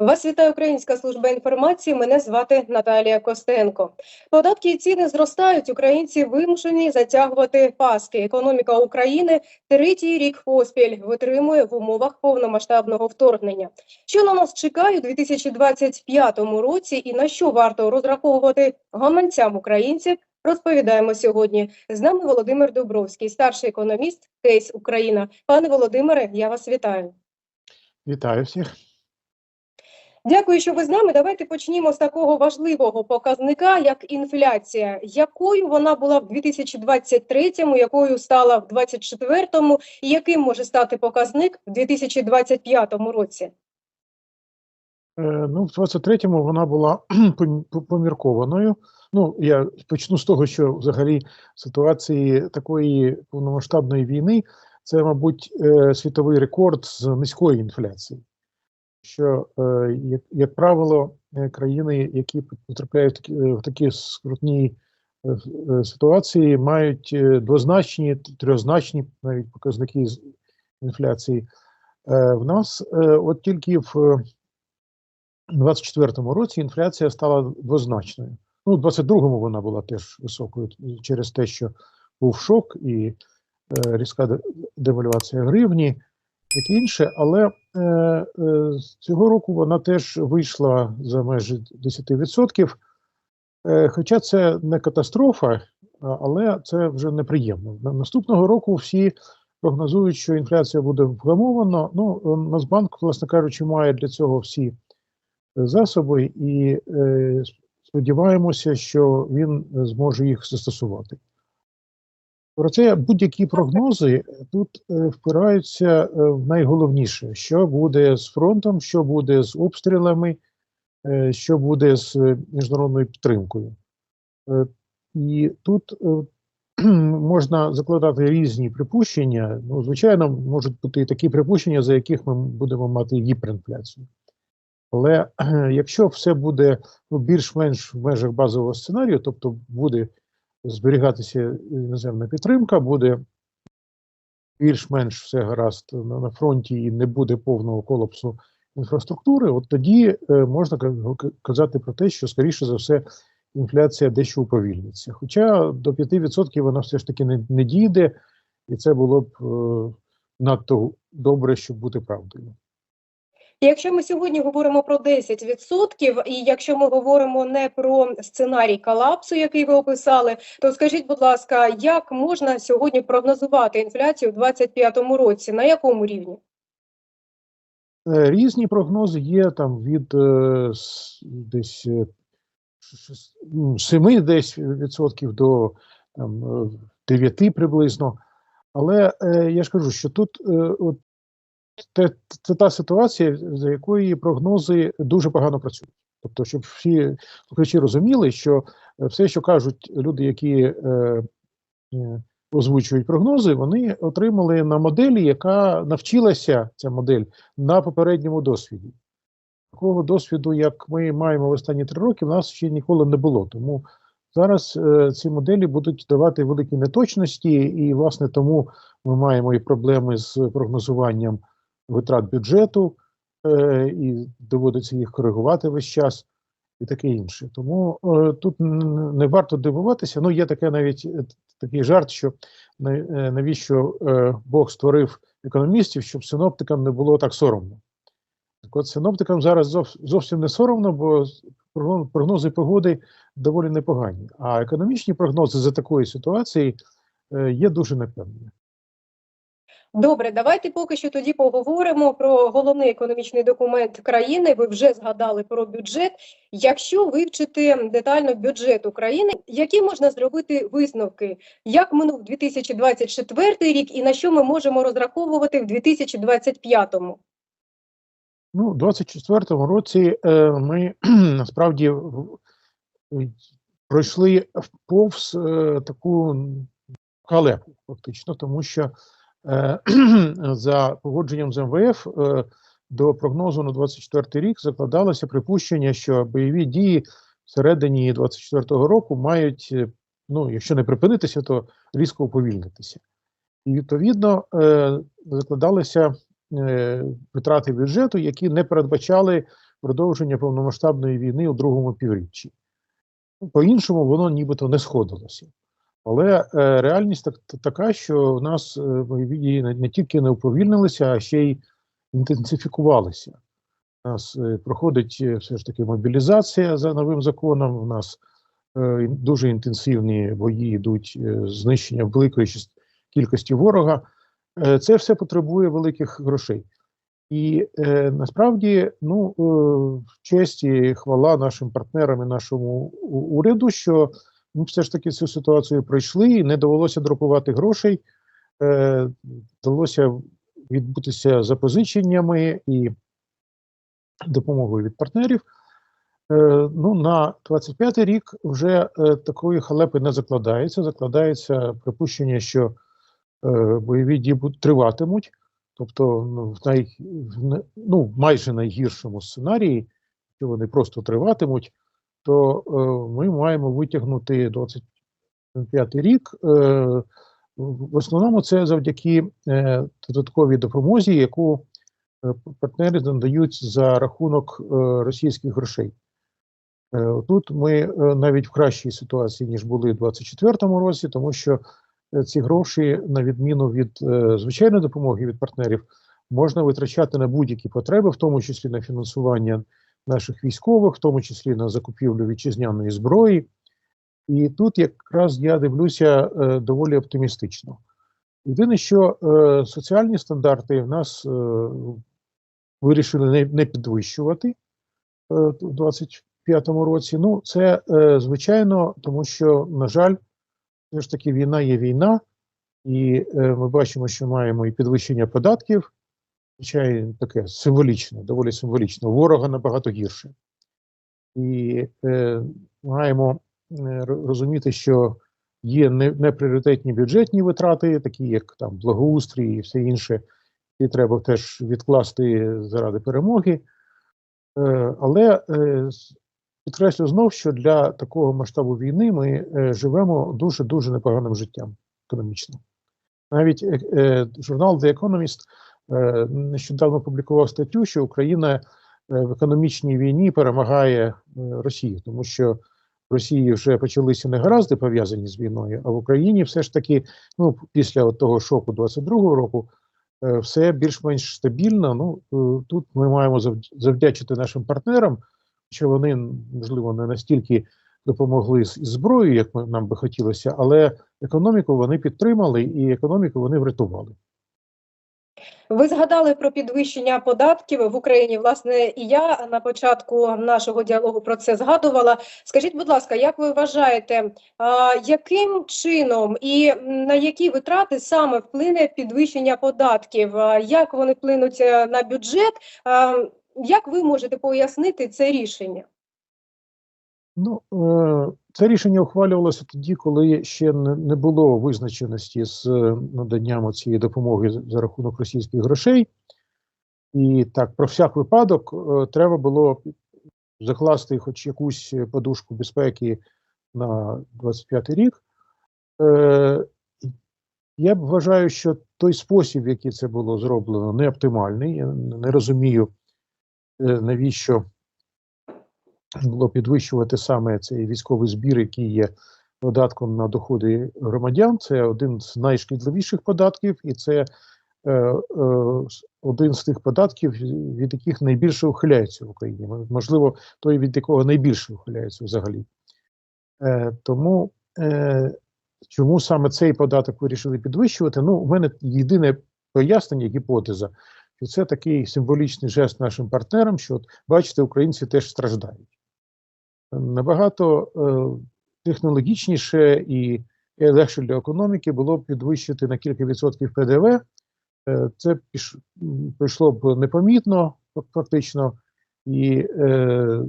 Вас вітає Українська служба інформації. Мене звати Наталія Костенко. Податки і ціни зростають. Українці вимушені затягувати паски. Економіка України третій рік поспіль витримує в умовах повномасштабного вторгнення. Що на нас чекає у 2025 році, і на що варто розраховувати гаманцям українців? Розповідаємо сьогодні. З нами Володимир Дубровський, старший економіст Кейс Україна. Пане Володимире, я вас вітаю. Вітаю всіх. Дякую, що ви з нами. Давайте почнімо з такого важливого показника, як інфляція. Якою вона була в 2023-му, якою стала в 2024-му, і яким може стати показник в 2025 році? Е, Ну, в 23-му вона була пом- поміркованою. Ну, я почну з того, що взагалі ситуації такої повномасштабної війни це, мабуть, е, світовий рекорд з низької інфляції. Що, е, як, як правило, е, країни, які потрапляють в такі, е, скрутні ситуації, мають двозначні, трьохзначні навіть показники інфляції. В нас от тільки в е, у 24-му році інфляція стала двозначною. Ну, у 22-му вона була теж високою через те, що був шок і різка де- девальвація гривні, таке інше. Але е, е, з цього року вона теж вийшла за межі 10%. Е, хоча це не катастрофа, але це вже неприємно. Наступного року всі прогнозують, що інфляція буде вгамована. Ну, е, Нацбанк, власне кажучи, має для цього всі засоби, і е, сподіваємося, що він е, зможе їх застосувати. Проте будь-які прогнози тут е, впираються е, в найголовніше, що буде з фронтом, що буде з обстрілами, е, що буде з е, міжнародною підтримкою. Е, І тут е, можна закладати різні припущення. Ну, звичайно, можуть бути і такі припущення, за яких ми будемо мати гіперінфляцію. Але е, якщо все буде більш-менш в межах базового сценарію, тобто буде зберігатися іноземна підтримка, буде більш-менш все гаразд на, фронті і не буде повного колапсу інфраструктури, от тоді е, можна ка- ка- казати про те, що скоріше за все інфляція дещо уповільниться. Хоча до 5% вона все ж таки не, не дійде, і це було б е, надто добре, щоб бути правдою. Якщо ми сьогодні говоримо про 10%, і якщо ми говоримо не про сценарій колапсу, який ви описали, то скажіть, будь ласка, як можна сьогодні прогнозувати інфляцію у 2025 році? На якому рівні? Е, Різні прогнози є там від е, десь е, шес- ну, 7 десь відсотків до там, е, 9 приблизно. Але е, я ж кажу, що тут е, от, те, це та ситуація, за якої прогнози дуже погано працюють. Тобто, щоб всі слухачі розуміли, що е, все, що кажуть люди, які е, е, озвучують прогнози, вони отримали на моделі, яка навчилася ця модель на попередньому досвіді. Такого досвіду, як ми маємо в останні три роки, в нас ще ніколи не було. Тому зараз е, ці моделі будуть давати великі неточності, і, власне, тому ми маємо і проблеми з прогнозуванням витрат бюджету, е, і доводиться їх коригувати весь час, і таке інше. Тому е, тут не варто дивуватися. Ну, є таке навіть е, такий жарт, що е, навіщо е, Бог створив економістів, щоб синоптикам не було так соромно. Так от синоптикам зараз зовсім не соромно, бо прогнози погоди доволі непогані. А економічні прогнози за такої ситуації е, є дуже непевними. Добре, давайте поки що тоді поговоримо про головний економічний документ країни. Ви вже згадали про бюджет. Якщо вивчити детально бюджет України, які можна зробити висновки, як минув 2024 рік і на що ми можемо розраховувати в 2025? Ну, у 24-му році е, ми насправді пройшли повз е, таку халепу, фактично, тому що за погодженням з МВФ е, до прогнозу на 24 рік закладалося припущення, що бойові дії всередині 24-го року мають, е, ну, якщо не припинитися, то різко уповільнитися. І відповідно е, закладалися е, витрати бюджету, які не передбачали продовження повномасштабної війни у другому півріччі. Ну, По-іншому воно нібито не сходилося. Але е, реальність так, така, що в нас е, бойові дії не, тільки не уповільнилися, а ще й інтенсифікувалися. У нас е, проходить е, все ж таки мобілізація за новим законом. У нас е, дуже інтенсивні бої йдуть е, знищення великої кількості ворога. Е, це все потребує великих грошей. І е, насправді, ну, е, честь і хвала нашим партнерам і нашому уряду, що ми все ж таки цю ситуацію пройшли, і не довелося друкувати грошей, е, вдалося відбутися запозиченнями і допомогою від партнерів. Е, ну, на 25-й рік вже е, такої халепи не закладається. Закладається припущення, що е, бойові дії триватимуть. Тобто, ну, в най, в ну, майже найгіршому сценарії, якщо вони просто триватимуть, то е, ми маємо витягнути 25 рік. Е, в основному це завдяки е, додатковій допомозі, яку партнери надають за рахунок російських грошей. Тут ми навіть в кращій ситуації, ніж були у 2024 році, тому що ці гроші, на відміну від звичайної допомоги від партнерів, можна витрачати на будь-які потреби, в тому числі на фінансування наших військових, в тому числі на закупівлю вітчизняної зброї. І тут якраз я дивлюся е, доволі оптимістично. Єдине, що е, соціальні стандарти в нас е, вирішили не, підвищувати е, у 25-му році. Ну, це звичайно, тому що, на жаль, все ж таки війна є війна, і ми бачимо, що маємо і підвищення податків, звичайно, таке символічне, доволі символічне, ворога набагато гірше. І е, маємо е, розуміти, що є не- непріоритетні бюджетні витрати, такі як там благоустрій і все інше, і треба теж відкласти заради перемоги. Е, але е, підкреслю знов, що для такого масштабу війни ми е, живемо дуже дуже непоганим життям економічно. Навіть е, е, журнал The Economist нещодавно опублікував статтю, що Україна е, в економічній війні перемагає е, Росію, тому що в Росії вже почалися негаразди пов'язані з війною, а в Україні все ж таки, ну після от того шоку 22-го року, е, все більш-менш стабільно. Ну е, тут ми маємо завдячити нашим партнерам, що вони можливо не настільки допомогли з зброєю, як нам би хотілося, але економіку вони підтримали і економіку вони врятували. Ви згадали про підвищення податків в Україні. Власне, і я на початку нашого діалогу про це згадувала. Скажіть, будь ласка, як ви вважаєте, яким чином і на які витрати саме вплине підвищення податків? Як вони вплинуть е, на бюджет? Як ви можете пояснити це рішення? Ну, е, це рішення ухвалювалося тоді, коли ще не, було визначеності з е, наданням цієї допомоги за, рахунок російських грошей. І так, про всяк випадок, е, треба було закласти хоч якусь подушку безпеки на 25 рік. Е, я вважаю, що той спосіб, в який це було зроблено, не оптимальний. Я не розумію, навіщо було підвищувати саме цей військовий збір, який є податком на доходи громадян. Це один з найшкідливіших податків, і це е, е, один з тих податків, від яких найбільше ухиляються в Україні. Можливо, той, від якого найбільше ухиляються взагалі. Е, тому е, чому саме цей податок вирішили підвищувати? Ну, у мене єдине пояснення, гіпотеза, що це такий символічний жест нашим партнерам, що от, бачите, українці теж страждають. Набагато е, технологічніше і легше для економіки було б підвищити на кілька відсотків ПДВ. Е, це піш, м, прийшло б непомітно, фактично, і е,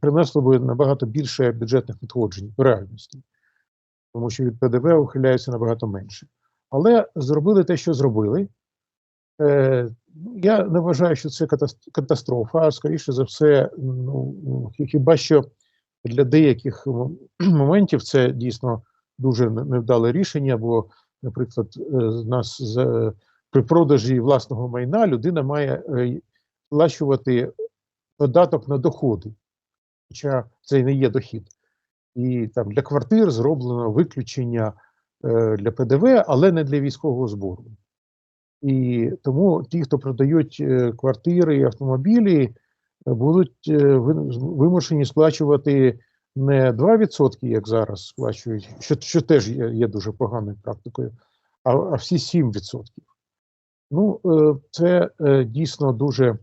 принесло б набагато більше бюджетних надходжень в реальності, тому що від ПДВ ухиляються набагато менше. Але зробили те, що зробили. Е, я не вважаю, що це катастрофа, а скоріше за все, ну, хіба що для деяких моментів це дійсно дуже невдале рішення, бо, наприклад, е, нас з, при продажі власного майна людина має е, сплачувати податок на доходи, хоча це не є дохід. І там для квартир зроблено виключення е, для ПДВ, але не для військового збору. І тому ті, хто продають е, квартири і автомобілі, е, будуть е, вимушені сплачувати не 2%, як зараз сплачують, що, що теж є, дуже поганою практикою, а, а всі 7%. Ну, це дійсно дуже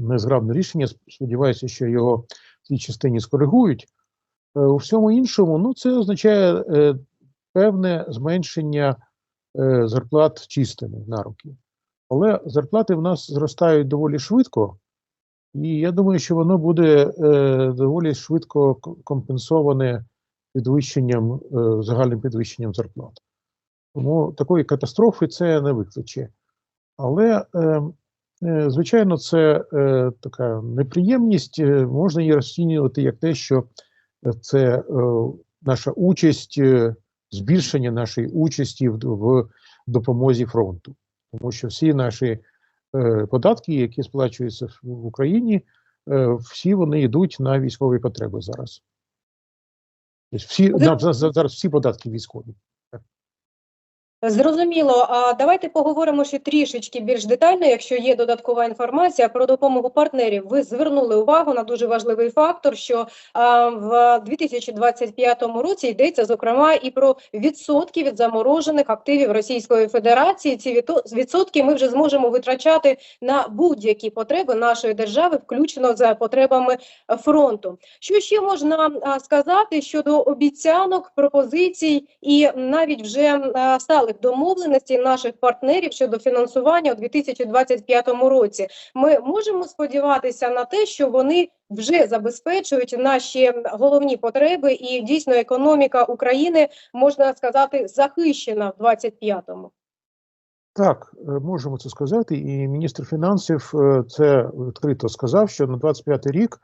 незграбне рішення. Сподіваюся, що його в цій частині скоригують. У всьому іншому, ну, це означає певне зменшення зарплат чистими на руки. Але зарплати в нас зростають доволі швидко, і я думаю, що воно буде е, доволі швидко компенсоване підвищенням, е, загальним підвищенням зарплат. Тому такої катастрофи це не викличе. Але, е, е, звичайно, це е, така неприємність. е, Можна її розцінювати як те, що е, це е, наша участь, е, збільшення нашої участі в, в допомозі фронту. Тому що всі наші е, податки, які сплачуються в- Україні, е, всі вони йдуть на військові потреби зараз. Тобто всі, Ви- на, за- за- зараз всі податки військові. Зрозуміло. А давайте поговоримо ще трішечки більш детально, якщо є додаткова інформація про допомогу партнерів. Ви звернули увагу на дуже важливий фактор, що а, в 2025 році йдеться зокрема і про відсотки від заморожених активів Російської Федерації. Ці відсотки ми вже зможемо витрачати на будь-які потреби нашої держави, включно за потребами фронту. Що ще можна сказати щодо обіцянок, пропозицій і навіть вже а, сталих домовленостей наших партнерів щодо фінансування у 2025 році? Ми можемо сподіватися на те, що вони вже забезпечують наші головні потреби, і дійсно економіка України можна сказати захищена в 25-му. Так, е, можемо це сказати, і міністр фінансів е, це відкрито сказав, що на 25 рік е,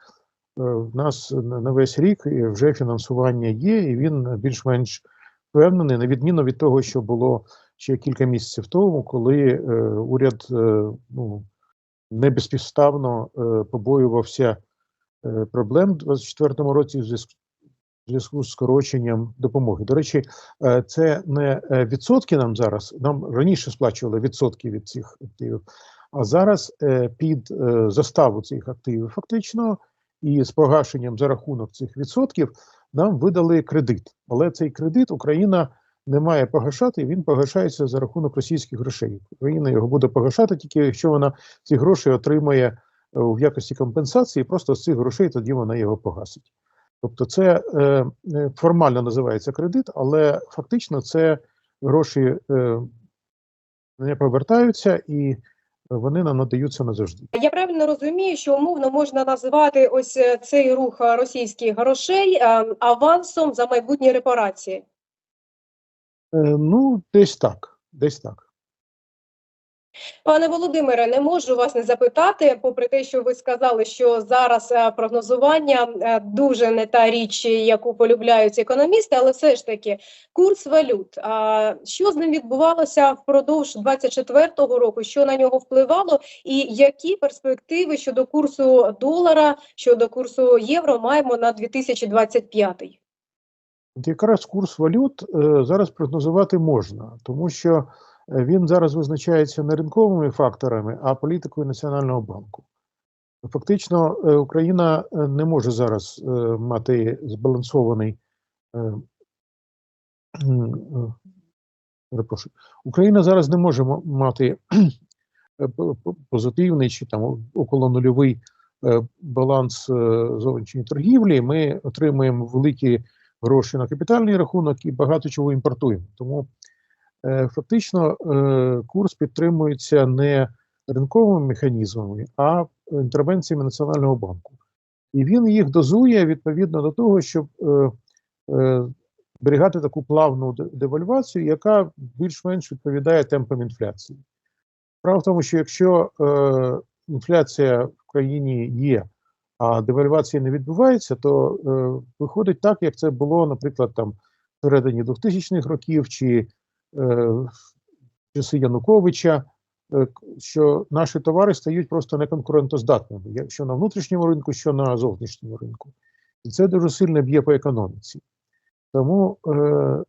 в нас на весь рік вже фінансування є, і він більш-менш впевнений, на відміну від того, що було ще кілька місяців тому, коли е, уряд е, ну, не безпідставно е, побоювався е, проблем у 2024 році в зв'язку зв'язку з скороченням допомоги. До речі, е, це не е, відсотки нам зараз. Нам раніше сплачували відсотки від цих активів, а зараз е, під заставу цих активів фактично і з погашенням за рахунок цих відсотків нам видали кредит. Але цей кредит Україна не має погашати, і він погашається за рахунок російських грошей. Україна його буде погашати тільки якщо вона ці гроші отримає е, в якості компенсації, просто з цих грошей тоді вона його погасить. Тобто, це е, е, формально називається кредит, але фактично це гроші е, не повертаються і вони нам надаються назавжди. Я правильно розумію, що умовно можна називати ось е, цей рух е, російських грошей е, авансом за майбутні репарації. Ну, десь так. Десь так. Пане Володимире, не можу вас не запитати, попри те, що ви сказали, що зараз е, прогнозування е, дуже не та річ, яку полюбляють економісти, але все ж таки курс валют. А що з ним відбувалося впродовж 24-го року? Що на нього впливало, і які перспективи щодо курсу долара, щодо курсу євро маємо на 2025? От якраз курс валют е, зараз прогнозувати можна, тому що він зараз визначається не ринковими факторами, а політикою Національного банку. Фактично, е, Україна е, не може зараз е, мати збалансований. Україна зараз не може мати позитивний чи там около нульовий баланс зовнішньої торгівлі. Ми отримуємо великі гроші на капітальний рахунок і багато чого імпортуємо. Тому фактично е, курс підтримується не ринковими механізмами, а інтервенціями Національного банку. І він їх дозує відповідно до того, щоб е, е, зберігати таку плавну девальвацію, яка більш-менш відповідає темпам інфляції. Справа в тому, що якщо е, інфляція в країні є, а девальвація не відбувається, то е, виходить так, як це було, наприклад, там всередині 2000-х років чи е, часи Януковича, е, що наші товари стають просто неконкурентоздатними, що на внутрішньому ринку, що на зовнішньому ринку. І це дуже сильно б'є по економіці. Тому е,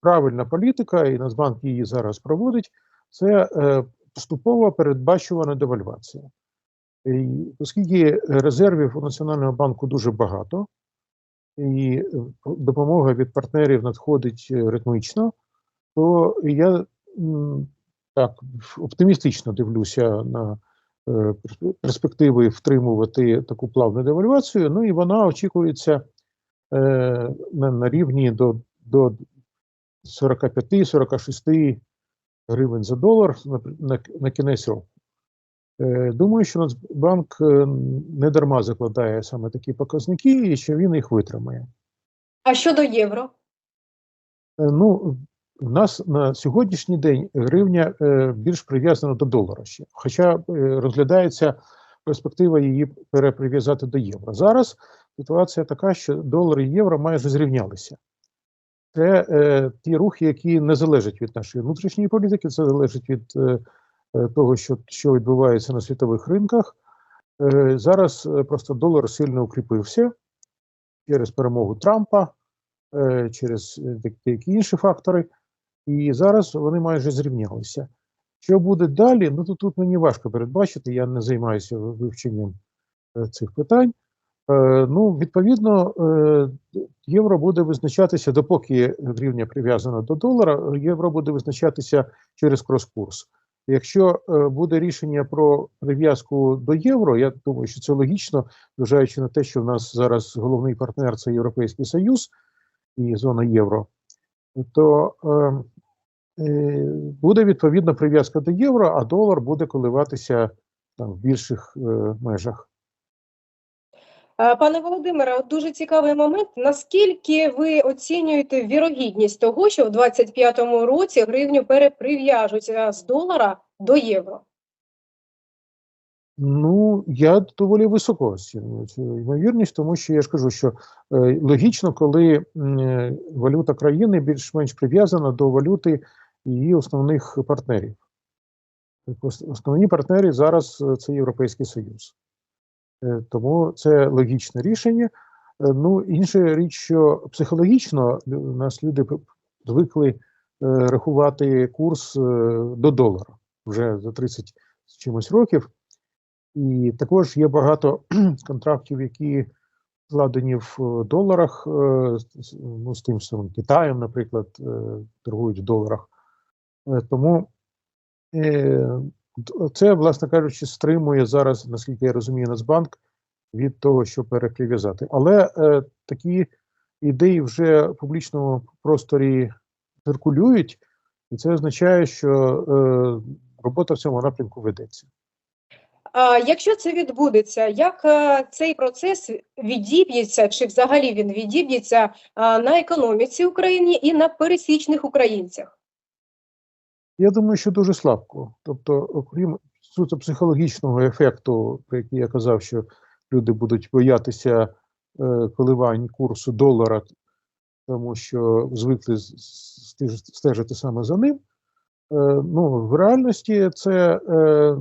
правильна політика, і Нацбанк її зараз проводить, це е, поступова передбачувана девальвація. І, оскільки резервів у Національного банку дуже багато, і е, допомога від партнерів надходить е, ритмічно, то я так оптимістично дивлюся на е, перспективи втримувати таку плавну девальвацію. Ну і вона очікується е, на, на рівні до, до 45-46 гривень за долар на, на, на кінець року. Е, Думаю, що Нацбанк не дарма закладає саме такі показники і що він їх витримає. А щодо євро? Ну, в нас на сьогоднішній день гривня е, більш прив'язана до долара ще, хоча е, розглядається перспектива її переприв'язати до євро. Зараз ситуація така, що долар і євро майже зрівнялися. Це е, ті рухи, які не залежать від нашої внутрішньої політики, це залежить від е, е, того, що, що відбувається на світових ринках. Е, зараз е, просто долар сильно укріпився через перемогу Трампа, е, через деякі інші фактори, і зараз вони майже зрівнялися. Що буде далі? Ну то тут мені важко передбачити, я не займаюся вивченням е, цих питань. Е, ну, відповідно, е, євро буде визначатися, допоки гривня прив'язана до долара, євро буде визначатися через крос-курс. Якщо буде рішення про прив'язку до євро, я думаю, що це логічно, зважаючи на те, що в нас зараз головний партнер це Європейський Союз і зона євро, то е, е, буде відповідна прив'язка до євро, а долар буде коливатися там в більших е, межах. Е, Пане Володимире, от дуже цікавий момент. Наскільки ви оцінюєте вірогідність того, що в 25-му році гривню переприв'яжуть е, з долара до євро? Ну, я доволі високо оцінюю цю ймовірність, тому що я ж кажу, що е, логічно, коли е, валюта країни більш-менш прив'язана до валюти її основних партнерів. Основні партнери зараз е, це Європейський Союз. Е, Тому це логічне рішення. Е, Ну, інша річ, що психологічно у нас люди звикли рахувати курс до долара вже за 30 з чимось років. І також є багато контрактів, які вкладені в доларах, ну, з тим самим Китаєм, наприклад, торгують в доларах. Е, Тому е, це, власне кажучи, стримує зараз, наскільки я розумію, Нацбанк від того, щоб переприв'язати. Але е, такі ідеї вже в публічному просторі циркулюють, і це означає, що робота в цьому напрямку ведеться. Якщо це відбудеться, як цей процес відіб'ється, чи взагалі він відіб'ється на економіці України і на пересічних українцях? Я думаю, що дуже слабко. Тобто, окрім суто психологічного ефекту, про який я казав, що люди будуть боятися е, коливань курсу долара, тому що звикли стежити саме за ним. Е, ну, в реальності це е,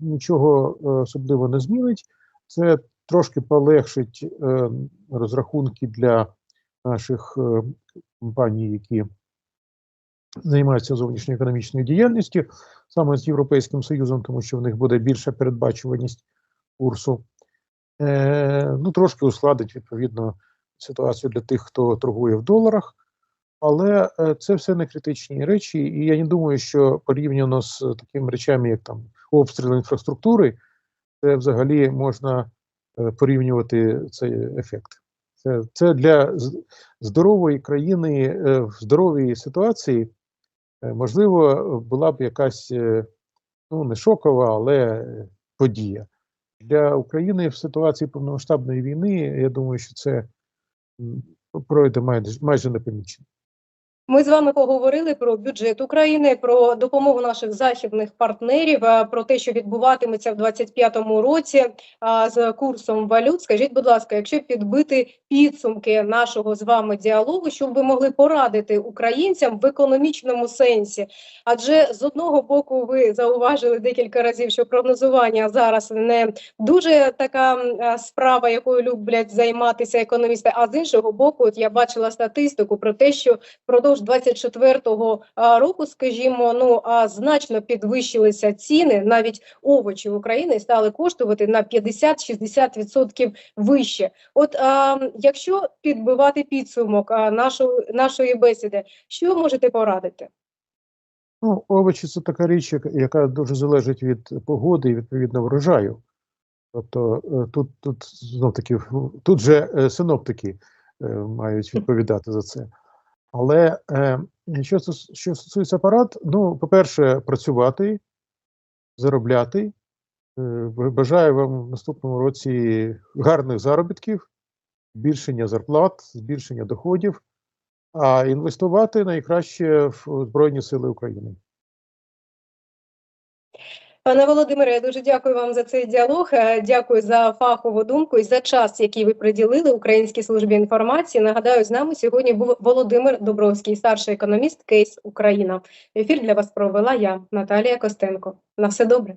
нічого е, особливо не змінить. Це трошки полегшить е, розрахунки для наших е, компаній, які займаються зовнішньоекономічною діяльністю саме з Європейським Союзом, тому що в них буде більша передбачуваність курсу. Е, ну, трошки ускладить відповідно ситуацію для тих, хто торгує в доларах. Але е, це все не критичні речі, і я не думаю, що порівняно з такими речами, як там обстріл інфраструктури, це взагалі можна е, порівнювати цей ефект. Це, для здорової країни е, в здоровій ситуації, можливо, була б якась е, ну, не шокова, але е, подія. Для України в ситуації повномасштабної війни, я думаю, що це пройде майже, майже непомічено. Ми з вами поговорили про бюджет України, про допомогу наших західних партнерів, е, про те, що відбуватиметься в 2025 році а, з курсом валют. Скажіть, будь ласка, якщо підбити підсумки нашого з вами діалогу, що ви могли порадити українцям в економічному сенсі? Адже з одного боку ви зауважили декілька разів, що прогнозування зараз не дуже така е, справа, якою люблять займатися економісти. А з іншого боку, от я бачила статистику про те, що впродовж 24-го року, скажімо, ну значно підвищилися ціни, навіть овочі в Україні стали коштувати на 50-60% вище. От а, якщо підбивати підсумок нашої нашої бесіди, що можете порадити? Ну, овочі це така річ, яка- яка дуже залежить від погоди і відповідно врожаю. Тобто е, тут, тут знов таки тут же е, синоптики е, мають відповідати за це. Але е, що, що стосується апарат, ну, по-перше, працювати, заробляти. Е, Бажаю вам в наступному році гарних заробітків, збільшення зарплат, збільшення доходів, а інвестувати найкраще в Збройні Сили України. Пане Володимире, я дуже дякую вам за цей діалог. е, Дякую за фахову думку і за час, який ви приділили Українській службі інформації. Нагадаю, з нами сьогодні був Володимир Добровський, старший економіст Кейс Україна. Ефір для вас провела я, Наталія Костенко. На все добре.